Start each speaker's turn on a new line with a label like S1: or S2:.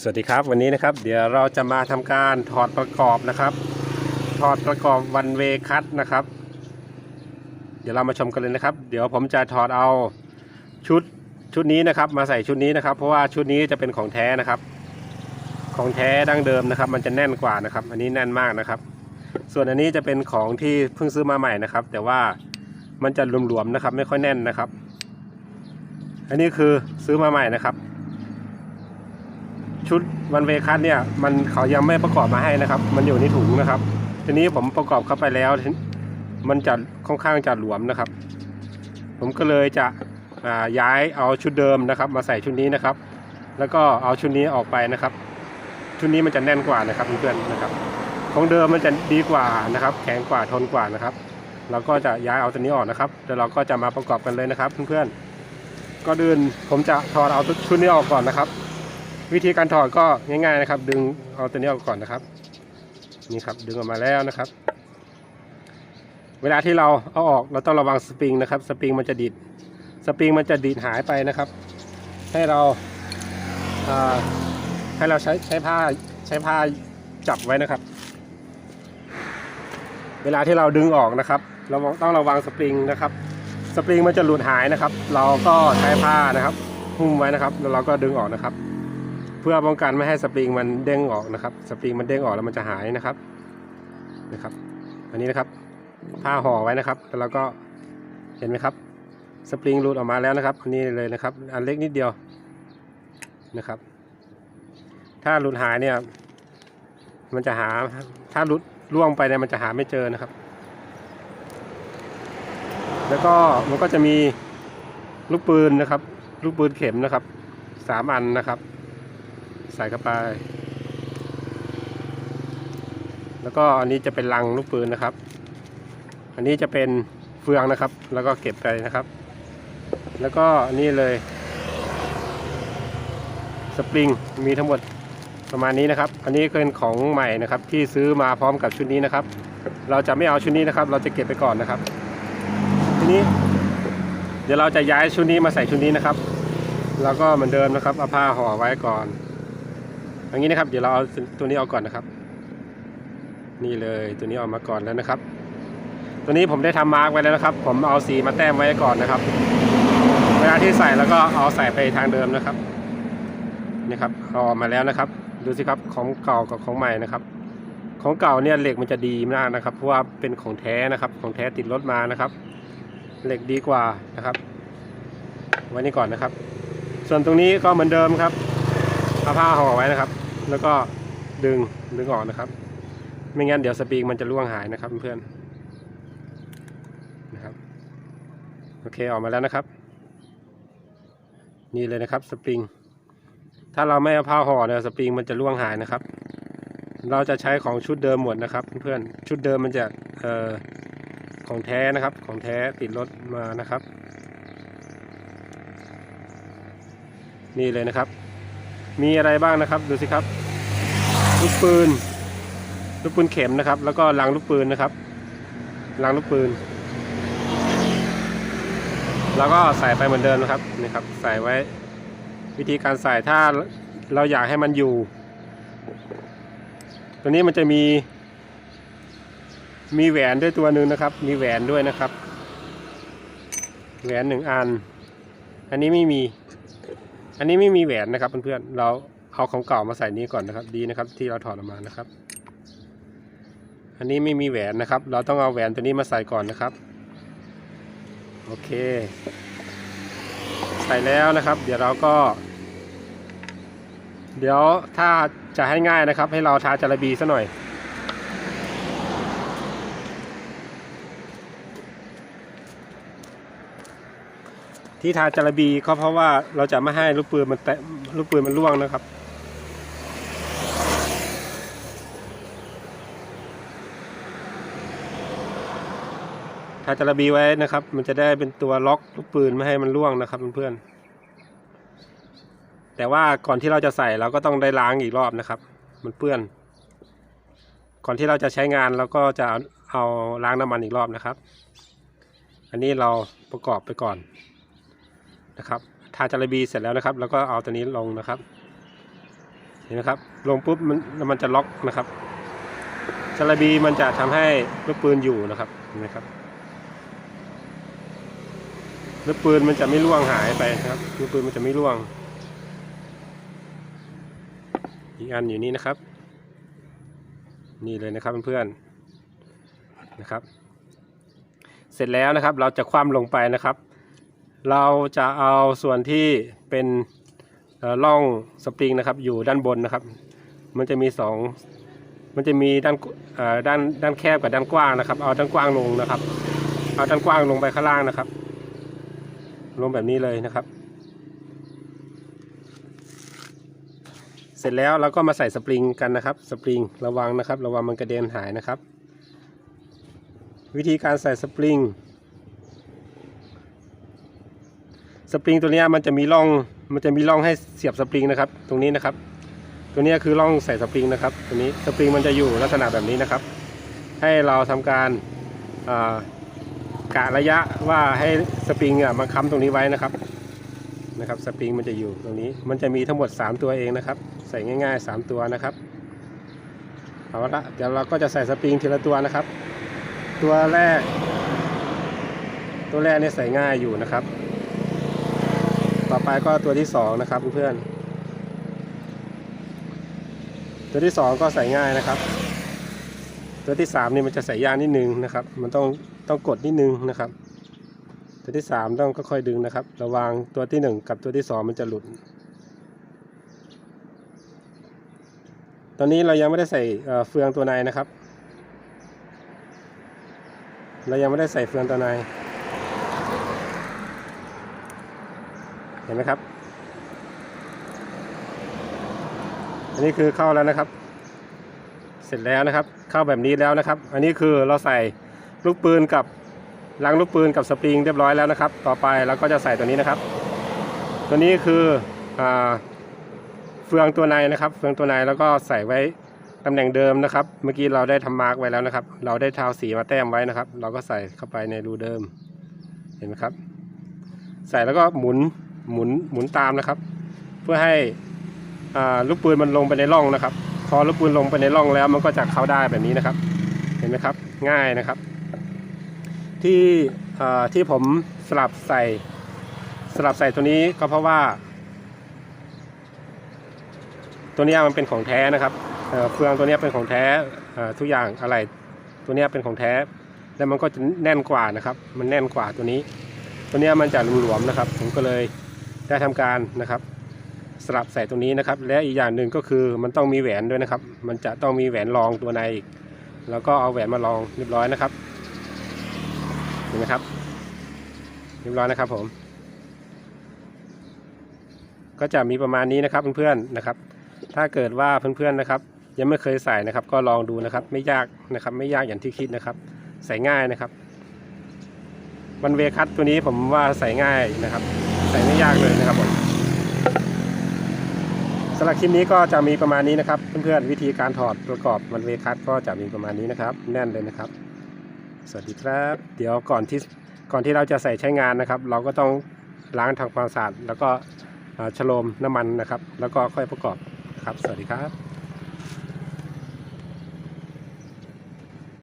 S1: สวัสดีครับวันนี้นะครับ เดี๋ยวเราจะมาทำการถอดประกอบนะครับ ถอดประกอบวันเวคัตนะครับ เดี๋ยวเรามาชมกันเลยนะครับ เดี๋ยวผมจะถอดเอาชุดชุดนี้นะครับ มาใส่ชุดนี้นะครับ เพราะว่าชุดนี้จะเป็นของแท้นะครับ ของแท้ดั้งเดิมนะครับ มันจะแน่นกว่านะครับ อันนี้แน่นมากนะครับ ส่วนอันนี้จะเป็นของที่เพิ่งซื้อมาใหม่นะครับ แต่ว่ามันจะหลวมๆนะครับ ไม่ค่อยแน่นนะครับ อันนี้คือซื้อมาใหม่นะครับ ชุดวันเวคัสเนี่ยมันเขายังไม่ประกอบมาให้นะครับ มันอยู่ในถุงนะครับ ทีนี้ผมประกอบเข้าไปแล้ว มันจะค่อนข้างจะหลวมนะครับ ผมก็เลยจะย้ายเอาชุดเดิมนะครับ มาใส่ชุดนี้นะครับ แล้วก็เอาชุดนี้ออกไปนะครับ ชุดนี้มันจะแน่นกว่านะครับเพื่อนๆนะครับ ของเดิมมันจะดีกว่านะครับ แข็งกว่าทนกว่านะครับ เราก็จะย้ายเอาตัวนี้ออกนะครับเดี๋ยวเราก็จะมาประกอบกันเลยนะครับ เพื่อนๆก็เดืนผมจะถอดเอาชุดนี้ออกก่อนนะครับ วิธีการถอดก็ง่ายๆนะครับ ดึงเอาตัวนี้ออกก่อนนะครับ นี่ครับดึงออกมาแล้วนะครับ เวลาที่เราเอาออกเราต้องระวังสปริงนะครับ สปริงมันจะดีดสปริงมันจะดีดหายไปนะครับ ให้เราอ่าให้เราใช้ใช้ผ้าใช้ผ้าจับไว้นะครับ เวลาที่เราดึงออกนะครับ เราต้องระวังสปริงนะครับ สปริงมันจะหลุดหายนะครับ เราก็ใช้ผ้านะครับหุ้มไว้นะครับ แล้วเราก็ดึงออกนะครับ พื่อป้องกันไม่ให้สปริงมันเด้งออกนะครับ สปริงมันเด้งออกแล้วมันจะหายนะครับนะครับ อันนี้นะครับผ้าห่อไว้นะครับแล้วเราก็เห็นไหมครับ สปริงหลุดออกมาแล้วนะครับอันนี้เลยนะครับ อันเล็กนิดเดียวนะครับ ถ้าหลุดหายเนี่ย มันจะหาถ้าหลุดล่วงไปเนี่ยมันจะหาไม่เจอนะครับ แล้วก็มันก็จะมีลูกปืนนะครับ ลูกปืนเข็มนะครับสามอันนะครับ ใส่เข้าไป แล้วก็อันนี้จะเป็นลังลูกปืนนะครับ อันนี้จะเป็นเฟืองนะครับ แล้วก็เก็บไปนะครับ แล้วก็อันนี้เลย สปริงมีทั้งหมดประมาณนี้นะครับ อันนี้เป็นของใหม่นะครับ ที่ซื้อมาพร้อมกับชุดนี้นะครับ เราจะไม่เอาชุดนี้นะครับ เราจะเก็บไปก่อนนะครับ ทีนี้ เดี๋ยวเราจะย้ายชุดนี้มาใส่ชุดนี้นะครับ แล้วก็เหมือนเดิมนะครับเอาผ้าห่อไว้ก่อน อย่างนี้นะครับ เดี๋ยวเราเอาตัวนี้เอาก่อนนะครับ นี่เลยตัวนี้เออกมาก่อนแล้วนะครับ ตัวนี้ผมได้ทำมาร์กไว้แล้วนะครับ ผมเอาสีมาแต้มไว้ก่อนนะครับ เวลาที่ใส่แล้วก็เอาใส่ไปทางเดิมนะครับนี่ครับเอาออกมาแล้วนะครับ ดูสิครับของเก่ากับของใหม่นะครับ ของเก่าเนี่ยเหล็กมันจะดีมากนะครับ เพราะว่าเป็นของแท้นะครับ ของแท้ติดรถมานะครับ เหล็กดีกว่านะครับไว้นี่ก่อนนะครับ ส่วนตรงนี้ก็เหมือนเดิมครับเอาผ้าห่อไว้นะครับ แล้วก็ดึงดึงออกนะครับ ไม่งั้นเดี๋ยวสปริงมันจะร่วงหายนะครับเพื่อนนะครับโอเคออกมาแล้วนะครับ นี่เลยนะครับสปริง ถ้าเราไม่เอาผ้าห่อเนี่ยสปริงมันจะร่วงหายนะครับ เราจะใช้ของชุดเดิมหมดนะครับเพื่อนชุดเดิมมันจะเอ่อของแท้นะครับ ของแท้ติดรถมานะครับ นี่เลยนะครับ มีอะไรบ้างนะครับ ดูสิครับ ลูกปืน ลูกปืนเข็มนะครับ แล้วก็ลังลูกปืนนะครับลังลูกปืน แล้วก็ใส่ไปเหมือนเดิมนะครับนี่ครับ ใส่ไว้ วิธีการใส่ถ้าเราอยากให้มันอยู่ ตัวนี้มันจะมี มีแหวนด้วยตัวหนึ่งนะครับ มีแหวนด้วยนะครับ แหวนหนึ่งอัน อันนี้ไม่มี อันนี้ไม่มีแหวนนะครับเพื่อนๆ เราเอาของเก่ามาใส่นี้ก่อนนะครับ ดีนะครับ ที่เราถอดออกมานะครับ อันนี้ไม่มีแหวนนะครับ เราต้องเอาแหวนตัวนี้มาใส่ก่อนนะครับ โอเค ใส่แล้วนะครับ เดี๋ยวเราก็ เดี๋ยวถ้าจะให้ง่ายนะครับ ให้เราทาจาระบีซะหน่อย ที่ทาจาระบีก็เพราะว่าเราจะไม่ให้ลูกปืนมันแตะลูกปืนมันร่วงนะครับ ทาจาระบีไว้นะครับ มันจะได้เป็นตัวล็อกลูกปืนไม่ให้มันร่วงนะครับเพื่อนๆแต่ว่าก่อนที่เราจะใส่เราก็ต้องได้ล้างอีกรอบนะครับ มันเปื้อน ก่อนที่เราจะใช้งานเราก็จะเอาล้างน้ำมันอีกรอบนะครับ อันนี้เราประกอบไปก่อน นะครับ ทาจาระบีเสร็จแล้วนะครับ แล้วก็เอาตัวนี้ลงนะครับ เห็นไหมครับ ลงปุ๊บมันมันจะล็อกนะครับจาระบีมันจะทำให้ลูกปืนอยู่นะครับเห็นไหมครับลูกปืนมันจะไม่ร่วงหายไปนะครับลูกปืนมันจะไม่ร่วง อีกอันอยู่นี่นะครับ นี่เลยนะครับเพื่อนๆนะครับ เสร็จแล้วนะครับ เราจะคว่ำลงไปนะครับ เราจะเอาส่วนที่เป็นล่อร่องสปริงนะครับอยู่ด้านบนนะครับ มันจะมีสองมันจะมีด้านด้านด้านแคบกับด้านกว้างนะครับ เอาด้านกว้างลงนะครับ เอาด้านกว้างลงไปข้างล่างนะครับ ลงแบบนี้เลยนะครับ เสร็จแล้วเราก็มาใส่สปริงกันนะครับสปริงระวังนะครับ ระวังมันกระเด็นหายนะครับ วิธีการใส่สปริง สปริงตัวนี้มันจะมีร่องมันจะมีร่องให้เสียบสปริงนะครับ ตรงนี้นะครับ ตัวนี้คือร่องใส่สปริงนะครับตัวนี้สปริงมันจะอยู่ลักษณะแบบนี้นะครับ ให้เราทำการกะระยะว่าให้สปริงอะมาค้ำตรงนี้ไว้นะครับนะครับสปริงมันจะอยู่ตรงนี้ มันจะมีทั้งหมด 3 ตัวเองนะครับ ใส่ง่ายๆ 3 ตัวนะครับเอาละเดี๋ยวเราก็จะใส่สปริงทีละตัวนะครับ ตัวแรก ตัวแรกเนี่ยใส่ง่ายอยู่นะครับ ต่อไปก็ตัวที่สองนะครับเพื่อนๆตัวที่สองก็ใส่ง่ายนะครับ ตัวที่สามนี่มันจะใส่ยากนิดนึงนะครับ มันต้องต้องกดนิดนึงนะครับ ตัวที่สามต้องค่อยๆดึงนะครับ ระวังตัวที่หนึ่งกับตัวที่สองมันจะหลุด ตอนนี้เรายังไม่ได้ใส่เอ่อเฟืองตัวในนะครับ เรายังไม่ได้ใส่เฟืองตัวใน เห็นไหมครับ อันนี้คือเข้าแล้วนะครับ เสร็จแล้วนะครับ เข้าแบบนี้แล้วนะครับ อันนี้คือเราใส่ลูกปืนกับลังลูกปืนกับสปริงเรียบร้อยแล้วนะครับ ต่อไปเราก็จะใส่ตัวนี้นะครับ ตัวนี้คืออเฟืองตัวในนะครับ เฟืองตัวในแล้วก็ใส่ไว้ตำแหน่งเดิมนะครับ เมื่อกี้เราได้ทำมาร์กไว้แล้วนะครับ เราได้ทาสีมาแต้มไว้นะครับ เราก็ใส่เข้าไปในรูเดิม เห็นไหมครับ ใส่แล้วก็หมุน หมุนหมุนตามนะครับ เพื่อให้ลูกปืนมันลงไปในร่องนะครับ พอลูกปืนลงไปในร่องแล้วมันก็จะเข้าได้แบบนี้นะครับ เห็นไหมครับง่ายนะครับ ที่ที่ผมสลับใส่สลับใส่ตัวนี้ก็เพราะว่า ตัวนี้มันเป็นของแท้นะครับเฟืองตัวนี้เป็นของแท้ทุกอย่างอะไรตัวนี้เป็นของแท้ แล้วมันก็จะแน่นกว่านะครับ มันแน่นกว่าตัวนี้ ตัวนี้มันจะหลวมๆนะครับ ผมก็เลย ได้ทำการนะครับ สลับใส่ตรงนี้นะครับ และอีกอย่างหนึ่งก็คือมันต้องมีแหวนด้วยนะครับ มันจะต้องมีแหวนรองตัวในอีก แล้วก็เอาแหวนมาลองเรียบร้อยนะครับเห็นไหมครับ เรียบร้อยนะครับผม ก็จะมีประมาณนี้นะครับเพื่อนๆนะครับ ถ้าเกิดว่าเพื่อนๆนะครับ ยังไม่เคยใส่นะครับ ก็ลองดูนะครับ ไม่ยากนะครับ ไม่ยากอย่างที่คิดนะครับ ใส่ง่ายนะครับวันเวคัตตัวนี้ผมว่าใส่ง่ายนะครับ ส่ไม่ยากเลยนะครับผมสำหรับคลิปนี้ก็จะมีประมาณนี้นะครับ เพื่อนๆวิธีการถอดประกอบมันเวคัสก็จะมีประมาณนี้นะครับ แน่นเลยนะครับ สวัสดีครับ เดี๋ยวก่อนที่ก่อนที่เราจะใส่ใช้งานนะครับ เราก็ต้องล้างทำความสะอาดแล้วก็เอ่อฉโลมน้ำมันนะครับ แล้วก็ค่อยประกอบครับ สวัสดีครับ